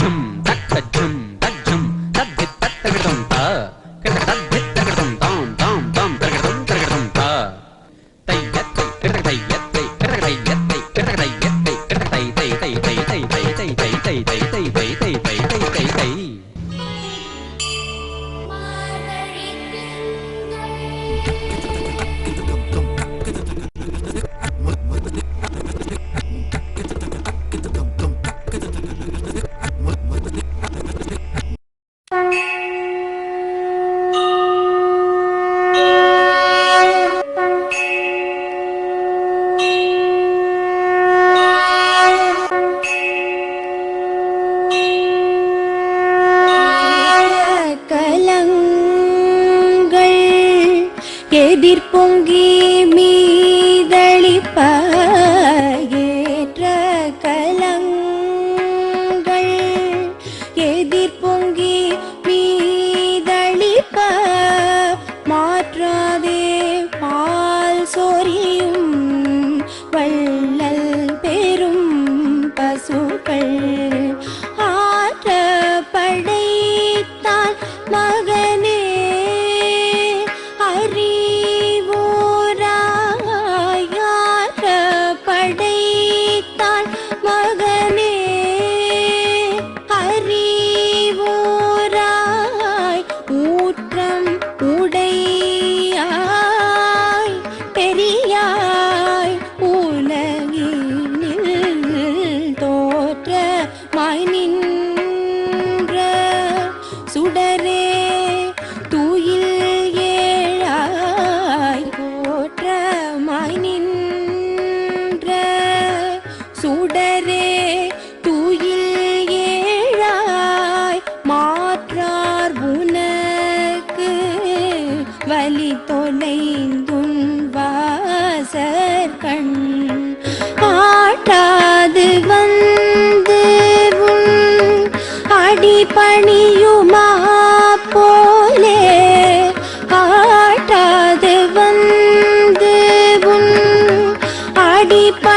తై తై తై తై తై తై తై తై తై తై తై తై எதிர்பொங்கி மீதளிப்ப ஏற்ற கலங்கள். எதிர் பொங்கி மீதளிப்ப மாற்றாதே பால் சொரியும் வள்ளல் பெரும் பசுக்கள். ஆ உடையாய் பெரியாய் உலகினில் தோற்ற மாய் நின்ற சுடரே தூயில் ஏழாய் தோற்ற மாய் நின்ற சுடரே. வலி தொலைந்துன் வாசர் கண் ஆட்டாது வந்து அடிபணியுமா போலே. ஆட்டாது வந்து அடிப